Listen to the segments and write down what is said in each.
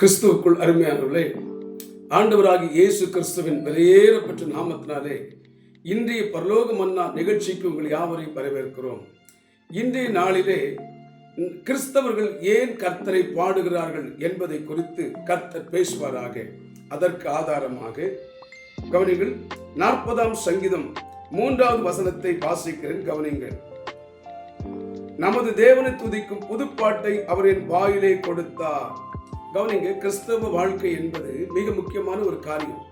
கிறிஸ்துவுக்குள் அருமையானவர்களே ஆண்டவராகி இயேசு கிறிஸ்துவின் வெளியேறப்பட்ட நாமத்தினாலே இன்றைய பரலோக மன்னா நிகழ்ச்சிக்கு உங்கள் யாவரையும் வரவேற்கிறோம். இன்றைய நாளிலே கிறிஸ்தவர்கள் ஏன் கர்த்தரை பாடுகிறார்கள் என்பதை குறித்து கர்த்தர் பேசுவாராக. அதற்கு ஆதாரமாக கவனிங்கள் நாற்பதாம் சங்கீதம் மூன்றாவது வசனத்தை வாசிக்கிறேன் கவனிங்கள் நமது தேவனை துதிக்கும் புதுப்பாட்டை அவரின் வாயிலே கொடுத்தார். கவனிங்க கிறிஸ்தவ வாழ்க்கை என்பது மிக முக்கியமான ஒரு காரியம்.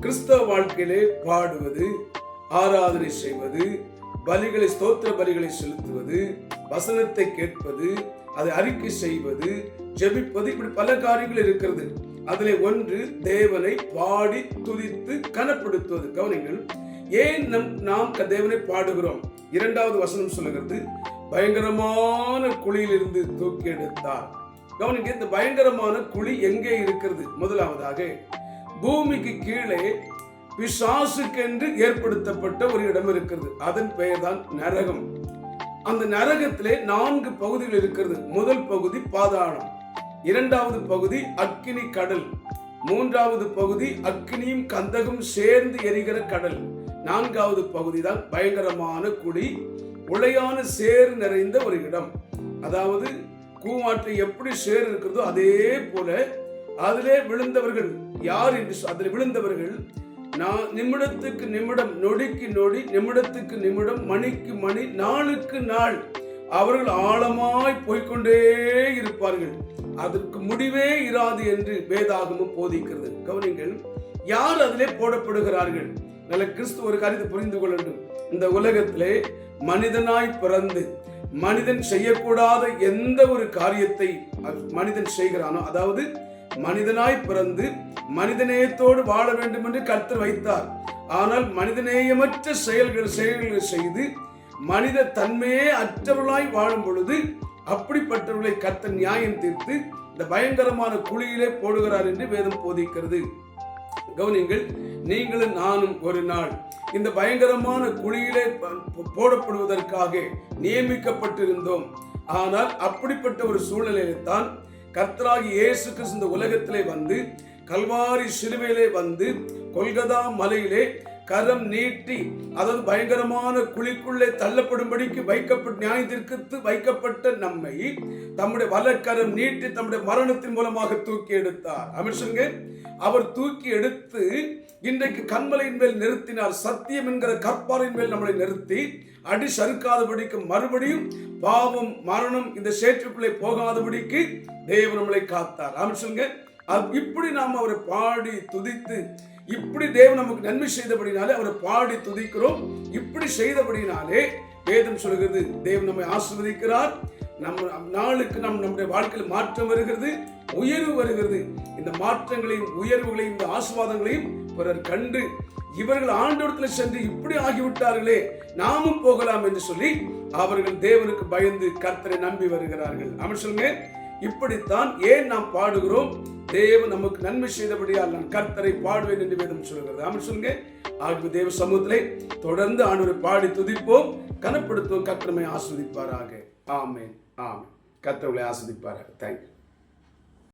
கிறிஸ்தவ வாழ்க்கையிலே பாடுவது ஆராதனை செய்வது பலிகளை ஸ்தோத்திர பலிகளை செலுத்துவது வசனத்தை கேட்பது அதை அறிக்கை செய்வது ஜெபிப்பது இப்படி பல காரியங்கள் இருக்கிறது. அதில் ஒன்று தேவனை பாடி துதித்து கனப்படுத்துவது. கவனிங்கள் ஏன் நம் நாம் க- தேவனை பாடுகிறோம்? இரண்டாவது வசனம் சொல்லுகிறது பயங்கரமான குழியிலிருந்து தூக்கி எடுத்தார். கவனிங்க இந்த பயங்கரமான குழி எங்கே இருக்கிறது? முதலாவதாக பூமிக்கு கீழே பிசாசுக்கென்று ஏற்படுத்தப்பட்ட ஒரு இடம் இருக்கிறது. அதன் பெயர்தான் நரகம். அந்த நரகத்திலே நான்கு பகுதிகள் இருக்கிறது. முதல் பகுதி பாதாளம் இரண்டாவது பகுதி அக்கினி கடல் மூன்றாவது பகுதி அக்கினியும் கந்தகம் சேர்ந்து எரிகிற கடல். நான்காவது பகுதி தான் பயங்கரமான குடி உளையான சேறு நிறைந்த ஒரு இடம். அதாவது கூவாற்றில் எப்படி சேர் இருக்கிறதோ அதே போல அதிலே விழுந்தவர்கள் யார் என்று அதில் விழுந்தவர்கள் நான் நிமிடத்துக்கு நிமிடம் நொடிக்கு நொடி நிமிடத்துக்கு நிமிடம் மணிக்கு மணி நாளுக்கு நாள் அவர்கள் ஆழமாய் போய்க்கொண்டே இருப்பார்கள். அதற்கு முடிவே இராது என்று வேதாகமும் போதிக்கிறது. கவனிங்கள் யார் அதிலே போடப்படுகிறார்கள்? நல்ல கிறிஸ்து ஒரு காரியத்தை புரிந்து கொள்ளட்டும். இந்த உலகத்திலே மனிதனாய் பிறந்து மனிதன் செய்யக்கூடாத எந்த ஒரு காரியத்தை மனிதன் செய்கிறானோ அதாவது மனிதனாய் பிறந்து மனிதநேயத்தோடு வாழ வேண்டும் என்று கர்த்தர் வைத்தார். ஆனால் மனிதநேயமற்ற செயல்கள் செயல்களை செய்து மனித தன்மையே அற்றவர்களாய் வாழும் பொழுது அப்படிப்பட்டவர்களை கர்த்தர் நியாயம் தீர்த்து இந்த பயங்கரமான குழியிலே போடுகிறார் என்று வேதம் போதிக்கிறது. கவனிங்கள் நீங்களும் நானும் ஒரு நாள் இந்த பயங்கரமான குழியிலே போடப்படுவதற்காக நியமிக்கப்பட்டிருந்தோம். ஆனால் அப்படிப்பட்ட ஒரு சூழ்நிலையில தான் கர்த்தராகி இயேசு கிறிஸ்து இந்த உலகத்திலே வந்து கல்வாரி சிலுவையிலே வந்து கொல்கதா மலையிலே கரம் நீட்டி அதாவது பயங்கரமான குழிக்குள்ளே தள்ளப்படும்படிக்கு வைக்கப்பட்ட நியாயத்திற்கு வைக்கப்பட்ட நம்மை தம்முடைய வலக்கரம் நீட்டி தம்முடைய மரணத்தின் மூலமாக தூக்கி எடுத்தார். அமிர்ஷங்க அவர் தூக்கி எடுத்து இன்றைக்கு கண்மலையின் மேல் நிறுத்தினார் சத்தியம் என்கிற கற்பாரின் மேல் நம்மளை நிறுத்தி அடி சறுக்காதபடிக்கு மறுபடியும் பாவம் மரணம் இந்த சேற்றுக்குள்ளே போகாதபடிக்கு தேவன் நம்மளை காத்தார். ஆரம்பிச்சுங்க இப்படி நாம் அவரை பாடி துதித்து இப்படி தேவன் நமக்கு நன்மை செய்தபடினாலே அவரை பாடி துதிக்கிறோம். இப்படி செய்தபடினாலே வேதம் சொல்கிறது தேவன் நம்மை ஆசீர்வதிக்கிறார். நம்ம நாளுக்கு நம் நம்முடைய வாழ்க்கையில் மாற்றம் வருகிறது உயர்வு வருகிறது. இந்த மாற்றங்களையும் உயர்வுகளையும் இந்த ஆசீர்வாதங்களையும் பிறர் கண்டு இவர்கள் ஆண்டவரத்தில் சென்று இப்படி ஆகிவிட்டார்களே நாமும் போகலாம் என்று சொல்லி அவர்கள் தேவனுக்கு பயந்து கர்த்தரை நம்பி வருகிறார்கள். அவன் சொல்லுங்க. இப்படித்தான் ஏன் நாம் பாடுகிறோம்? தேவன் நமக்கு நன்மை செய்தபடியால் நான் கர்த்தரை பாடுவேன் என்று வேதம் சொல்கிறது அவன் சொல்லுங்க. ஆகிய தேவ சமூகத்திலே தொடர்ந்து ஆண்டவரை பாடி துதிப்போம் கனப்படுத்துவோம் கர்த்தரை ஆஸ்வதிப்பாராக. ஆமேன் ஆமென். கர்த்தர்களை ஆஸ்வதிப்பாராக. தேங்க்யூ